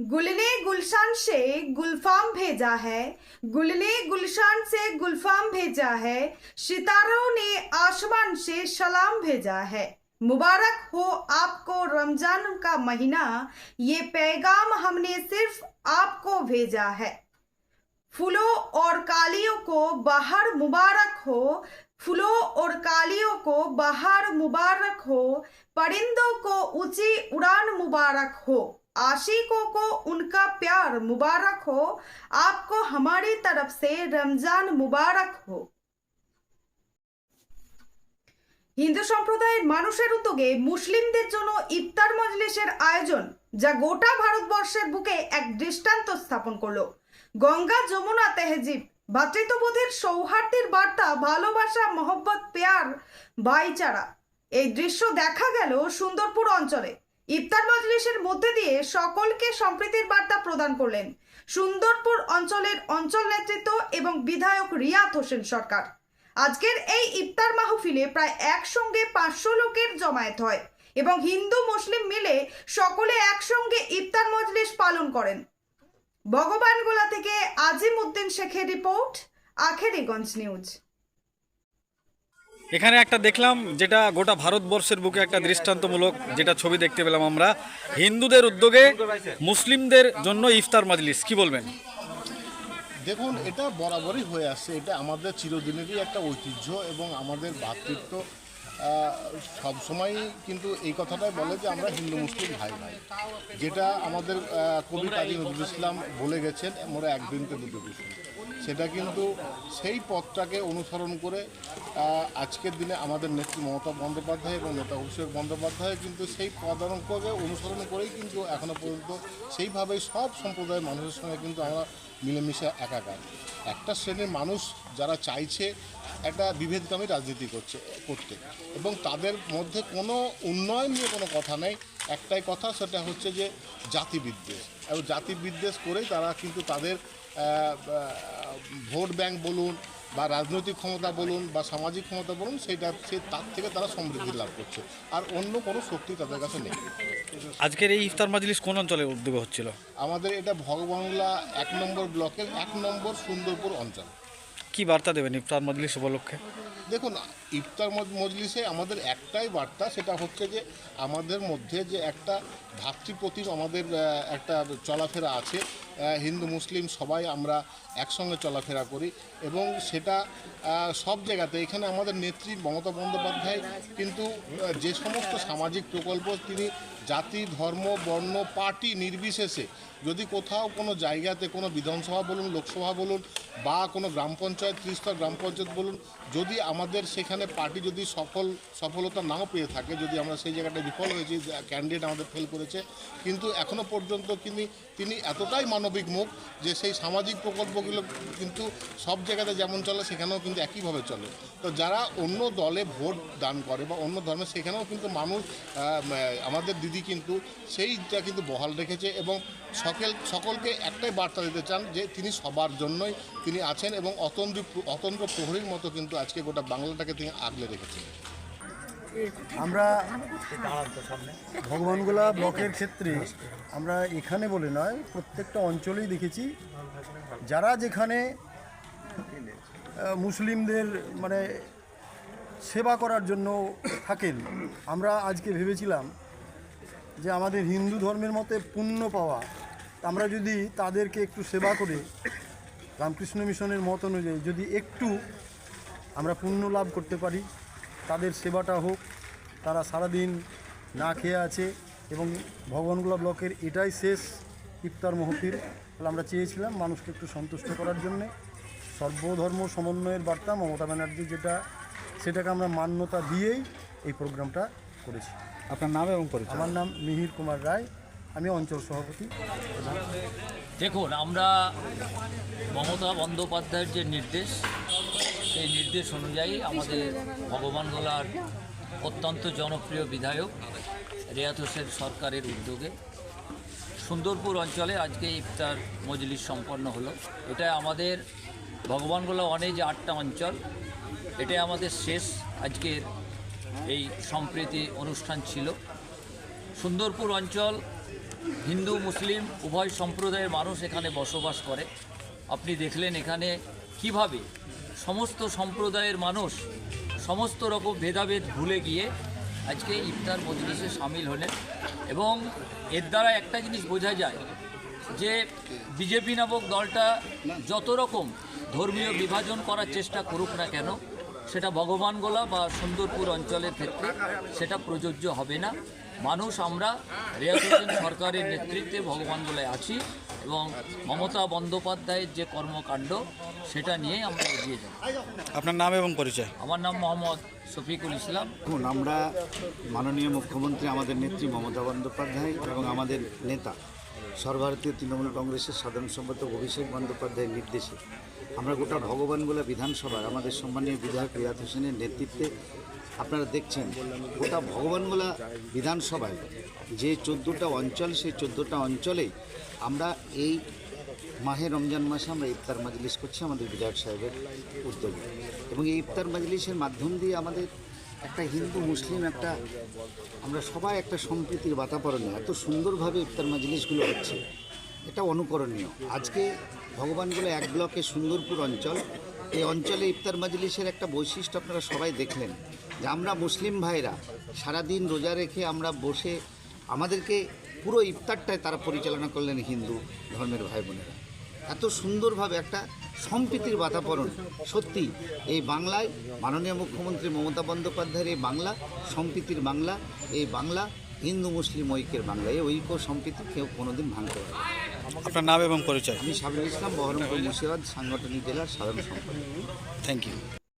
गुल ने गुलशान से गुलफाम भेजा है। गुल ने गुलशान से गुलफाम भेजा है। सितारों ने आसमान से सलाम भेजा है। मुबारक हो आपको रमज़ान का महीना। ये पैगाम हमने सिर्फ़ आपको भेजा है। फूलों और कालियों को बाहर मुबारक हो। फूलों और कालियों को बाहर मुबारक हो। परिंदों को ऊँची उड़ान मुबारक हो। आशिकों को उनका प्यार मुबारक हो आपको हमारी तरफ से रमजान मुबारक हो হিন্দু সম্প্রদায়ের মানুষের উদ্যোগে মুসলিমদের জন্য ইফতার মজলিসের আয়োজন যা গোটা ভারতবর্ষের বুকে এক দৃষ্টান্ত স্থাপন করলো গঙ্গা যমুনা তেহজিব ভাতৃত্ববোধের সৌহার্দ্যের বার্তা ভালোবাসা মহব্বত পেয়ার ভাইচারা এই দৃশ্য দেখা গেল সুন্দরপুর অঞ্চলে ইফতার মজলিসের মধ্যে দিয়ে সকলকে সম্প্রীতির বার্তা প্রদান করলেন সুন্দরপুর অঞ্চলের অঞ্চল নেতৃত্ব এবং বিধায়ক রিয়াত হোসেন সরকার। আজকের এই ইফতার মাহফিলে প্রায় একসঙ্গে পাঁচশো লোকের জমায়েত হয় এবং হিন্দু মুসলিম মিলে সকলে একসঙ্গে ইফতার মজলিস পালন করেন। ভগবানগোলা থেকে আজিম উদ্দিন শেখের রিপোর্ট, আখেরিগঞ্জ নিউজ। এখানে একটা দেখলাম যেটা গোটা ভারতবর্ষের বুকে একটা দৃষ্টান্তমূলক যেটা ছবি দেখতে পেলাম আমরা। হিন্দুদের উদ্যোগে মুসলিমদের জন্য ইফতার মাজলিস কি বলবেন? দেখুন এটা বরাবরই হয়ে আসছে। এটা আমাদের চিরদিনেরই একটা ঐতিহ্য এবং আমাদের ভ্রাতৃত্ব আহ, সবসময়ই কিন্তু এই কথাটাই বলে যে আমরা হিন্দু মুসলিম ভাই ভাই। যেটা আমাদের কবি কাজী নজরুল ইসলাম বলে গেছেন মোরা একদিনকে দুটো কুসুম। সেটা কিন্তু সেই পথটাকে অনুসরণ করে আজকের দিনে আমাদের নেত্রী মমতা বন্দ্যোপাধ্যায় এবং নেতা অভিষেক বন্দ্যোপাধ্যায় কিন্তু সেই পদাঙ্ককে অনুসরণ করেই কিন্তু এখনও পর্যন্ত সেইভাবেই সব সম্প্রদায়ের মানুষের সঙ্গে কিন্তু আমরা মিলেমিশে একাকার। একটা শ্রেণির মানুষ যারা চাইছে একটা বিভেদকামী রাজনীতি করছে, করতে এবং তাদের মধ্যে কোনো উন্নয়ন নিয়ে কোনো কথা নেই। একটাই কথা, সেটা হচ্ছে যে জাতি বিদ্বেষ এবং জাতিবিদ্বেষ করেই তারা কিন্তু তাদের ভোট ব্যাংক বলুন বা রাজনৈতিক ক্ষমতা বলুন বা সামাজিক ক্ষমতা বলুন সেটা সে তার থেকে তারা সমৃদ্ধি লাভ করছে। আর অন্য কোনো শক্তি তাদের কাছে নেই। আজকের এই ইফতার মাজলিস কোন অঞ্চলে উদ্যোগে হচ্ছিল? আমাদের এটা ভগবানলা এক নম্বর ব্লকের এক নম্বর সুন্দরপুর অঞ্চল। কি বার্তা দেবেন ইফতার মাজলিস উপলক্ষে? দেখুন ইফতার মজলিসে আমাদের একটাই বার্তা সেটা হচ্ছে যে আমাদের মধ্যে যে একটা ভাতৃপ্রতিম আমাদের একটা চলাফেরা আছে হিন্দু, মুসলিম সবাই আমরা একসঙ্গে চলাফেরা করি এবং সেটা সব জায়গাতে। এখানে আমাদের নেত্রী মমতা বন্দ্যোপাধ্যায় কিন্তু যে সমস্ত সামাজিক প্রকল্প তিনি জাতি, ধর্ম, বর্ণ, পার্টি নির্বিশেষে যদি কোথাও কোনো জায়গাতে কোনো বিধানসভা বলুন, লোকসভা বলুন বা কোনো গ্রাম পঞ্চায়েত, ত্রিস্তর গ্রাম পঞ্চায়েত বলুন, যদি আমাদের সেখানে পার্টি যদি সফল, সফলতা নাও পেয়ে থাকে, যদি আমরা সেই জায়গাটায় বিফল হয়েছি, ক্যান্ডিডেট আমাদের ফেল করেছে, কিন্তু এখনও পর্যন্ত তিনি তিনি এতটাই মানবিক মুখ, যে সেই সামাজিক প্রকল্পগুলো কিন্তু সব জায়গাতে যেমন চলে, সেখানেও কিন্তু একইভাবে চলে। তো যারা অন্য দলে ভোট দান করে বা অন্য ধর্মে, সেখানেও কিন্তু মানুষ আমাদের দিদি কিন্তু সেইটা কিন্তু বহাল রেখেছে এবং সকল, সকলকে একটাই বার্তা দিতে চান যে তিনি সবার জন্যই তিনি আছেন এবং অতন্ত্র অতন্ত্র প্রহরীর মতো কিন্তু আজকে গোটা বাংলাটাকে তিনি আগলে রেখেছেন। আমরা ভগবানগোলা ব্লকের ক্ষেত্রে আমরা এখানে বলে নয়, প্রত্যেকটা অঞ্চলেই দেখেছি। যারা যেখানে মুসলিমদের মানে সেবা করার জন্য থাকেন, আমরা আজকে ভেবেছিলাম যে আমাদের হিন্দু ধর্মের মতে পুণ্য পাওয়া, আমরা যদি তাদেরকে একটু সেবা করে, রামকৃষ্ণ মিশনের মত অনুযায়ী যদি একটু আমরা পুণ্য লাভ করতে পারি তাদের সেবাটা হোক তারা সারাদিন না খেয়ে আছে এবং ভগবানগোলা ব্লকের এটাই শেষ ইফতার মহফিল। তাহলে আমরা চেয়েছিলাম মানুষকে একটু সন্তুষ্ট করার জন্যে। সর্বধর্ম সমন্বয়ের বার্তা মমতা ব্যানার্জি যেটা সেটাকে আমরা মান্যতা দিয়েই এই প্রোগ্রামটা করেছি। আপনার নাম এবং পরিচয়? আমার নাম মিহির কুমার রায় আমি অঞ্চল সভাপতি। দেখুন আমরা মমতা বন্দ্যোপাধ্যায়ের যে নির্দেশ সেই নির্দেশ অনুযায়ী আমাদের ভগবানগোলার অত্যন্ত জনপ্রিয় বিধায়ক রেয়াত হোসেন সরকারের উদ্যোগে সুন্দরপুর অঞ্চলে আজকে ইফতার মজলিস সম্পন্ন হলো। এটা আমাদের ভগবানগোলা অনে যে আটটা অঞ্চল, এটাই আমাদের শেষ আজকের এই সম্প্রীতি অনুষ্ঠান ছিল। সুন্দরপুর অঞ্চল হিন্দু, মুসলিম, উভয় সম্প্রদায়ের মানুষ এখানে বসবাস করে। আপনি দেখলেন এখানে কীভাবে সমস্ত সম্প্রদায়ের মানুষ সমস্ত রকম ভেদাভেদ ভুলে গিয়ে আজকে ইফতার মজলিসে সামিল হলেন এবং এর দ্বারা একটা জিনিস বোঝা যায় যে বিজেপি নামক দলটা যত রকম ধর্মীয় বিভাজন করার চেষ্টা করুক না কেন, সেটা ভগবানগোলা বা সুন্দরপুর অঞ্চলের ক্ষেত্রে সেটা প্রযোজ্য হবে না। মানুষ আমরা হোসেন সরকারের নেতৃত্বে ভগবানগোলায় আছি। এবং মমতা বন্দ্যোপাধ্যায়ের যে কর্মকাণ্ড সেটা নিয়ে আমরা এগিয়ে যাব। আপনার নাম এবং পরিচয়? আমার নাম মোহাম্মদ শফিকুল ইসলাম। দেখুন আমরা মাননীয় মুখ্যমন্ত্রী আমাদের নেত্রী মমতা বন্দ্যোপাধ্যায় এবং আমাদের নেতা সর্বভারতীয় তৃণমূল কংগ্রেসের সাধারণ সম্পাদক অভিষেক বন্দ্যোপাধ্যায়ের নির্দেশে। আমরা গোটা ভগবানগোলা বিধানসভার আমাদের সম্মানীয় বিধায়ক রিয়াদ হোসেনের নেতৃত্বে আপনারা দেখছেন, গোটা ভগবানগোলা বিধানসভায় যে চোদ্দোটা অঞ্চল, সেই চোদ্দোটা অঞ্চলেই আমরা এই মাহে রমজান মাসে আমরা ইফতার মাজলিস করছি আমাদের বিধায়ক সাহেবের উদ্যোগে। এবং এই ইফতার মাজলিসের মাধ্যম দিয়ে আমাদের একটা হিন্দু, মুসলিম একটা আমরা সবাই একটা সম্প্রীতির বাতাবরণে। এত সুন্দরভাবে ইফতার মাজলিসগুলো হচ্ছে, এটা অনুকরণীয়। আজকে ভগবানগুলো এক ব্লকে সুন্দরপুর অঞ্চল, এই অঞ্চলে ইফতার মাজলিসের একটা বৈশিষ্ট্য আপনারা সবাই দেখলেন। যে আমরা মুসলিম ভাইরা সারাদিন রোজা রেখে আমরা বসে আমাদেরকে পুরো ইফতারটায় তারা পরিচালনা করলেন হিন্দু ধর্মের ভাই বোনেরা। এত সুন্দরভাবে একটা সম্প্রীতির বাতাবরণ। সত্যি এই বাংলায় মাননীয় মুখ্যমন্ত্রী মমতা বন্দ্যোপাধ্যায়ের এই বাংলা সম্প্রীতির বাংলা এই বাংলা হিন্দু মুসলিম ঐক্যের বাংলা এই ঐক্য সম্প্রীতি কেউ কোনোদিন ভাঙতে পারে। আপনার নাম এবং পরিচয়। আমি সাবির ইসলাম বহরমপুর মুর্শিদাবাদ সাংগঠনিক জেলার সাধারণ সম্পাদক। Thank you